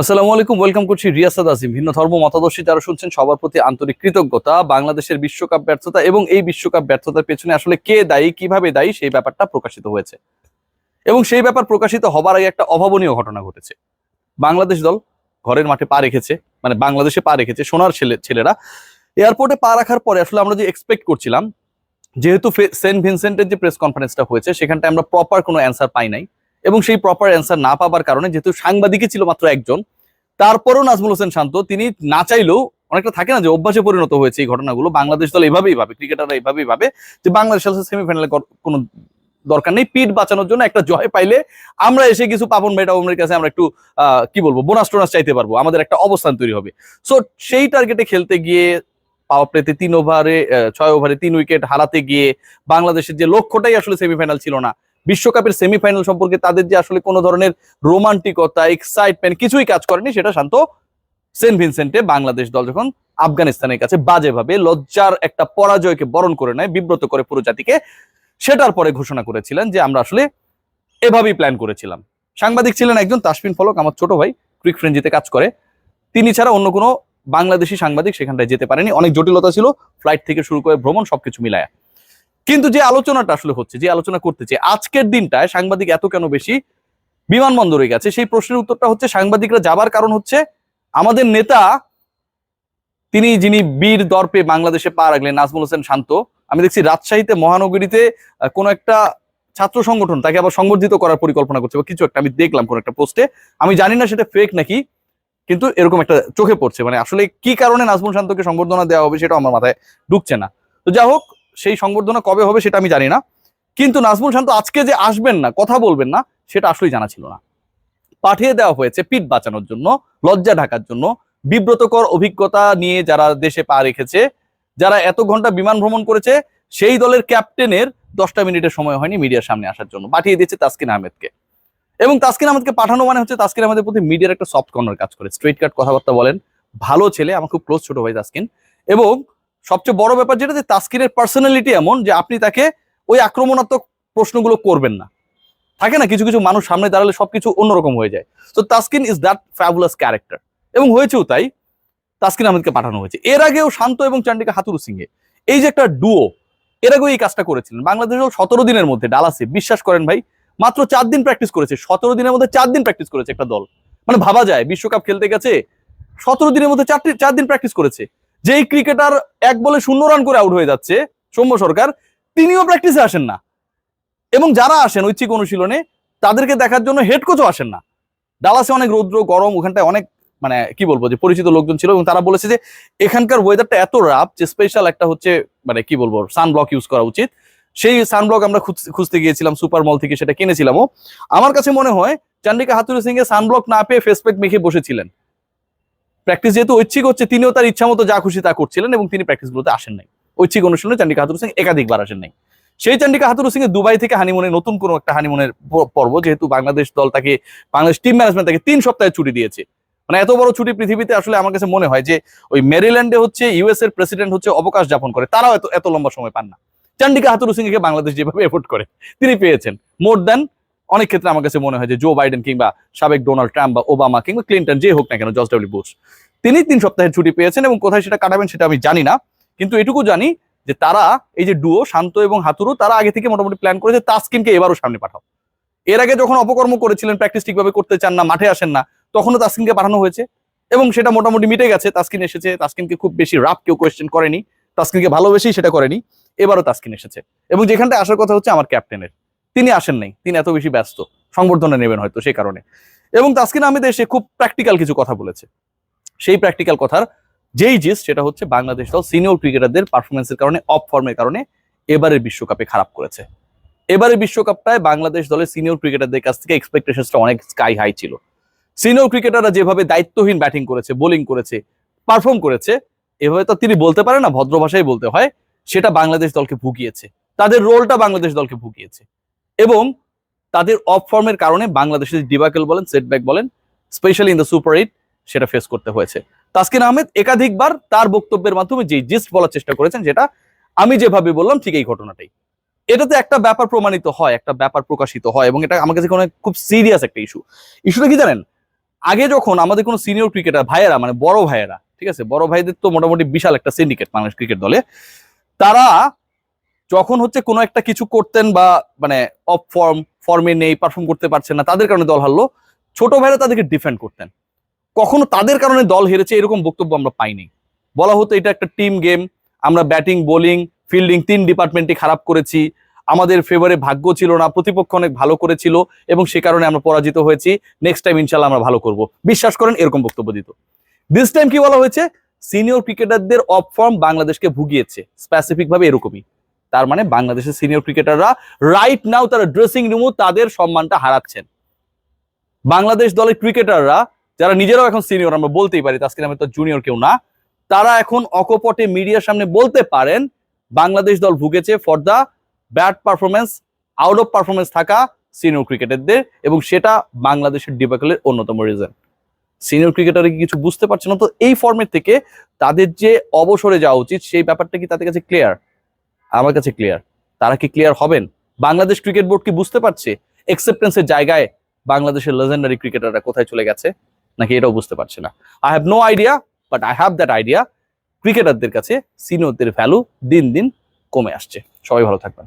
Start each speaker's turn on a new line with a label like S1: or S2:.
S1: আসসালামু আলাইকুম, ওয়েলকাম করছি রিয়াসাদ আজিম। ভিন্ন ধর্ম মতাদর্শী যারা শুনছেন, সবার প্রতি আন্তরিক কৃতজ্ঞতা। বাংলাদেশের বিশ্বকাপ ব্যর্থতা এবং এই বিশ্বকাপ ব্যর্থতার পেছনে আসলে কে দায়ী, কীভাবে দায়ী, সেই ব্যাপারটা প্রকাশিত হয়েছে। এবং সেই ব্যাপার প্রকাশিত হবার আগে একটা অভাবনীয় ঘটনা ঘটেছে। বাংলাদেশ দল ঘরের মাঠে পা রেখেছে মানে বাংলাদেশে পা রেখেছে সোনার ছেলে, ছেলেরা। এয়ারপোর্টে পা রাখার পরে আসলে আমরা যে এক্সপেক্ট করছিলাম, যেহেতু সেন্ট ভিনসেন্টের যে প্রেস কনফারেন্সটা হয়েছে, সেখানটায় আমরা প্রপার কোনো অ্যান্সার পাই নাই। এবং সেই প্রপার অ্যান্সার না পাবার কারণে, যেহেতু সাংবাদিকই ছিল মাত্র একজন, তারপরও নাজমুল হোসেন শান্ত, তিনি না চাইলেও অনেকটা থাকে না যে অভ্যাসে পরিণত হয়েছে এই ঘটনাগুলো, বাংলাদেশ দল এভাবেই ভাবে, ক্রিকেটাররা এইভাবেই ভাবে যে বাংলাদেশ সেমিফাইনালে কোনো দরকার নেই, পিঠ বাঁচানোর জন্য একটা জয় পাইলে আমরা এসে কিছু পাপন ভাই টাপনের কাছে আমরা একটু কি বলব বোনাস টোনাস চাইতে পারব, আমাদের একটা অবস্থান তৈরি হবে। সো সেই টার্গেটে খেলতে গিয়ে পাওয়ার প্লেতে তিন ওভারে ছয় ওভারে তিন উইকেট হারাতে গিয়ে বাংলাদেশের যে লক্ষ্যটাই আসলে সেমিফাইনাল ছিল না বিশ্বকাপের সেমিফাইনাল সম্পর্কে তাদের যে আসলে কোনো ধরনের রোমান্টিকতা এক্সাইটমেন্ট কিছুই কাজ করেনি, সেটা শান্ত সেন্ট ভিনসেন্টে বাংলাদেশ দল যখন আফগানিস্তানের কাছে বাজেভাবে লজ্জার একটা পরাজয়কে বরণ করে নেয়, বিব্রত করে পুরো জাতিকে, সেটার পরে ঘোষণা করেছিলেন যে আমরা আসলে এভাবেই প্ল্যান করেছিলাম। সাংবাদিক ছিলেন একজন, তাসফিন ফলক, আমার ছোট ভাই, ক্রিক ফ্রেঞ্জিতে কাজ করে। তিনি ছাড়া অন্য কোনো বাংলাদেশি সাংবাদিক সেখানটায় যেতে পারেনি। অনেক জটিলতা ছিল ফ্লাইট থেকে শুরু করে ভ্রমণ সবকিছু মিলায়া। কিন্তু যে আলোচনাটা আসলে হচ্ছে, যে আলোচনা করতেছে, আজকের দিনটায় সাংবাদিক এত কেন বেশি বিমানবন্দরে গেছে? সেই প্রশ্নের উত্তরটা হচ্ছে, সাংবাদিকরা যাবার কারণ হচ্ছে, আমাদের নেতা, তিনি যিনি বীর দর্পে বাংলাদেশে পা রাখলেন, নাজমুল হোসেন শান্ত, আমি দেখছি রাজশাহীতে, মহানগরীতে কোনো একটা ছাত্র সংগঠন তাকে আবার সংগঠিত করার পরিকল্পনা করছে, বা কিছু একটা, আমি দেখলাম কোন একটা পোস্টে। আমি জানি না সেটা ফেক নাকি, কিন্তু এরকম একটা চোখে পড়ছে। মানে আসলে কি কারণে নাজমুল শান্তকে সংবর্ধনা দেওয়া হবে সেটা আমার মাথায় ঢুকছে না। তো যা হোক সেই সংবর্ধনা কবে হবে সেটা আমি জানি না। কিন্তু নাজমুল শান্ত আজকে যে আসবেন না, কথা বলবেন না, সেটা আসলেই জানা ছিল না। পাঠিয়ে দেওয়া হয়েছে পিঠ বাঁচানোর জন্য, লজ্জা ঢাকার জন্য। বিব্রতকর অভিজ্ঞতা নিয়ে যারা দেশে পা রেখেছে, যারা এত ঘণ্টা বিমান ভ্রমণ করেছে, সেই দলের ক্যাপ্টেনের দশটা মিনিটের সময় হয়নি মিডিয়ার সামনে আসার জন্য। পাঠিয়ে দিয়েছে তাসকিন আহমেদকে। এবং তাসকিন আহমেদকে পাঠানো মানে হচ্ছে তাসকিন আহমেদের প্রতি মিডিয়ার একটা সফট কর্নার কাজ করে। স্ট্রেট কাট কথাবার্তা বলেন, ভালো ছেলে, আমার খুব ক্লোজ ছোট ভাই তাসকিন। এবং সবচেয়ে বড় ব্যাপার যেটা যে তাসকিনের পার্সোনালিটি এমন যে আপনি তাকে ওই আক্রমণাত্মক প্রশ্নগুলো করবেন না। থাকে না, কিছু কিছু মানুষ সামনে দাঁড়ালে সবকিছু অন্যরকম হয়ে যায়। তো Taskin is that fabulous character এবং হয়েছেও তাই, তাসকিন আহমেদকে পাঠানো হয়েছে। এর আগেও শান্ত এবং চান্ডিকা হাতুরু সিংহে এই যে একটা ডুও এর আগেও এই কাজটা করেছিলেন। বাংলাদেশ সতেরো দিনের মধ্যে, ডালাসে, বিশ্বাস করেন ভাই, মাত্র চার দিন প্র্যাকটিস করেছে। সতেরো দিনের মধ্যে চার দিন প্র্যাকটিস করেছে একটা দল। মানে ভাবা যায়, বিশ্বকাপ খেলতে গেছে, সতেরো দিনের মধ্যে চারটি, চার দিন প্র্যাকটিস করেছে। যেই ক্রিকেটার এক বলে শূন্য রান করে আউট হয়ে যাচ্ছে, সৌম্য সরকার, তিনিও প্র্যাকটিসে আসেন না। এবং যারা আসেন ঐচ্ছিক অনুশীলনে, তাদেরকে দেখার জন্য হেড কোচও আসেন না। ডালাসে অনেক রৌদ্র, গরম, ওখানটায় অনেক মানে কি বলব যে পরিচিত লোকজন ছিল এবং তারা বলেছে যে এখানকার ওয়েদারটা এত রাফ যে স্পেশাল একটা হচ্ছে মানে কি বলব সানব্লক ইউজ করা উচিত। সেই সানব্লক আমরা খুঁজতে গিয়েছিলাম সুপার মল থেকে সেটা কিনেছিলামও। আমার কাছে মনে হয়, চান্ডিকা হাতুরি সিং এ সানব্লক না পেয়ে ফেসপ্যাক মেখে বসেছিলেন। প্র্যাকটিস যেহেতু ঐচ্ছিক হচ্ছে, তিনিও তার ইচ্ছা মতো যা খুশি তা করছিলেন এবং তিনি প্র্যাকটিসগুলোতে আসেন নাই। ঐচ্ছিক অনুশীলনে চান্ডিকা হাতুরু সিং একাধিকবার আসেন নাই। সেই চান্ডিকা হাতুরু সিং দুবাই থেকে হানিমুনে নতুন কোনো একটা হানিমুনের পর্ব, যেহেতু বাংলাদেশ দল তাকে, বাংলাদেশ টিম ম্যানেজমেন্ট তাকে তিন সপ্তাহে ছুটি দিয়েছে। মানে এত বড় ছুটি পৃথিবীতে আসলে আমার কাছে মনে হয় যে, ওই মেরিল্যান্ডে হচ্ছে ইউএস এর প্রেসিডেন্ট হচ্ছে অবকাশ যাপন করে। তারাও এত এত লম্বা সময় পান না। চান্ডিকা হাতুরু সিং কে বাংলাদেশ যেভাবে এফোর্ট করে, তিনি পেয়েছেন। মোর দেন অনেক ক্ষেত্রে আমার কাছে মনে হয় যে জো বাইডেন কিংবা সাবেক ডোনাল্ড ট্রাম্প বা ওবামা কিংবা ক্লিন্টন যে হোক না কেন জর্জ ডাব্লিউ বুশ তিনি তিন সপ্তাহের ছুটি পেয়েছেন এবং কোথায় সেটা কাটাবেন সেটা আমি জানি না। কিন্তু এটুকু জানি যে তারা, এই যে ডুও শান্ত এবং হাতুরু তারা আগে থেকে মোটামুটি প্ল্যান করেছে তাসকিনকে এবারও সামনে পাঠাও। এর আগে যখন অপকর্ম করেছিলেন প্র্যাকটিস ঠিকভাবে করতে চান না, মাঠে আসেন না, তখনও তাসকিনকে পাঠানো হয়েছে। এবং সেটা মোটামুটি মিটে গেছে তাসকিন এসেছে তাসকিনকে খুব বেশি রাফ কেউ কোয়েশ্চেন করেনি তাসকিনকে ভালোবেসেই সেটা করেনি, এবারও তাসকিন এসেছে। এবং যেখানটা আসার কথা হচ্ছে আমার ক্যাপ্টেনের তিনি আসেন নাই। তিনি এত বেশি ব্যস্ত। সংবর্ধনা নেবেন হয়তো সেই কারণে। এবং তাসকিন আহমেদ এসে খুব প্র্যাকটিক্যাল কিছু কথা বলেছে। সেই প্র্যাকটিক্যাল কথার যেই জিস সেটা হচ্ছে বাংলাদেশ দল সিনিয়র ক্রিকেটারদের পারফরমেন্সের কারণে অফ ফর্মের কারণে এবারের বিশ্বকাপে খারাপ করেছে। এবারের বিশ্বকাপটায় বাংলাদেশ দলের সিনিয়র ক্রিকেটারদের কাছ থেকে এক্সপেকটেশনসটা অনেক স্কাই হাই ছিল। সিনিয়র ক্রিকেটাররা যেভাবে দায়িত্বহীন ব্যাটিং করেছে বোলিং করেছে পারফর্ম করেছে, এভাবে তো তিনি বলতে পারেন না, ভদ্র ভাষায় বলতে হয়, সেটা বাংলাদেশ দলকে ভুগিয়েছে। তাদের রোলটা বাংলাদেশ দলকে ভুগিয়েছে। এবং তাদের অফ ফর্মের কারণে বাংলাদেশের ডিবাকেল বলেন সেটব্যাক বলেন specially in the super eight সেটা ফেস করতে হয়েছে। তাসকিন আহমেদ একাধিকবার তার বক্তব্যের মাধ্যমে যে জিস্ট বলার চেষ্টা করেছেন, যেটা আমি যেভাবে বললাম, ঠিক এই ঘটনাটাই। এটাতে একটা ব্যাপার প্রমাণিত হয়, একটা ব্যাপার প্রকাশিত হয় এবং এটা আমার কাছে কোনো খুব সিরিয়াস একটা ইস্যু ইস্যুটা কি জানেন? আগে যখন আমাদের কোনো সিনিয়র ক্রিকেটার ভাইয়েরা মানে বড় ভাইয়েরা, ঠিক আছে, বড় ভাইদের তো মোটামুটি বিশাল একটা সিন্ডিকেট বাংলাদেশ ক্রিকেট দলে, তারা যখন হচ্ছে কোনো একটা কিছু করতেন বা মানে অফ ফর্ম ফর্মে নেই পারফর্ম করতে পারছেন না, তাদের কারণে দল হারলো। ছোট ভাইরা তাদেরকে ডিফেন্ড করতেন। কখনো তাদের কারণে দল হেরেছে এরকম বক্তব্য আমরা পাইনি। বলা হতো এটা একটা টিম গেম আমরা ব্যাটিং বোলিং ফিল্ডিং তিন ডিপার্টমেন্টই খারাপ করেছি, আমাদের ফেভারে ভাগ্য ছিল না, প্রতিপক্ষ অনেক ভালো করেছিল এবং সে কারণে আমরা পরাজিত হয়েছি। নেক্সট টাইম ইনশাল্লাহ আমরা ভালো করব। বিশ্বাস করেন, এরকম বক্তব্য দিত। দিস টাইম কি বলা হয়েছে? সিনিয়র ক্রিকেটারদের অফ ফর্ম বাংলাদেশকে ভুগিয়েছে। স্পেসিফিক ভাবে এরকমই। তার মানে বাংলাদেশের সিনিয়র ক্রিকেটাররা রাইট নাও তারা ড্রেসিং রুমও তাদের সম্মানটা হারাচ্ছেন। বাংলাদেশ দলের ক্রিকেটাররা যারা নিজেরাও এখন সিনিয়র আমরা বলতেই পারি, তাস্কিন আহমেদ তো জুনিয়র কেউ না, তারা এখন অকপটে মিডিয়ার সামনে বলতে পারেন, বাংলাদেশ দল ভুগেছে for the bad performance out of performance থাকা সিনিয়র ক্রিকেটারদের এবং সেটা বাংলাদেশের ডিবাকলের অন্যতম রিজন সিনিয়র ক্রিকেটার কিছু বুঝতে পারছে না? তো এই ফর্মেট থেকে তাদের যে অবসরে যাওয়া উচিত, সেই ব্যাপারটা কি তাদের কাছে ক্লিয়ার আমার কাছে ক্লিয়ার তারা কি ক্লিয়ার হবেন? বাংলাদেশ ক্রিকেট বোর্ড কি বুঝতে পারছে? এক্সেপ্টেন্সের জায়গায় বাংলাদেশের লেজেন্ডারি ক্রিকেটাররা কোথায় চলে গেছে? নাকি এটাও বুঝতে পারছে না। I have no idea but I have that idea ক্রিকেটারদের কাছে সিনিয়রদের ভ্যালু দিন দিন কমে আসছে। সবাই ভালো থাকবেন।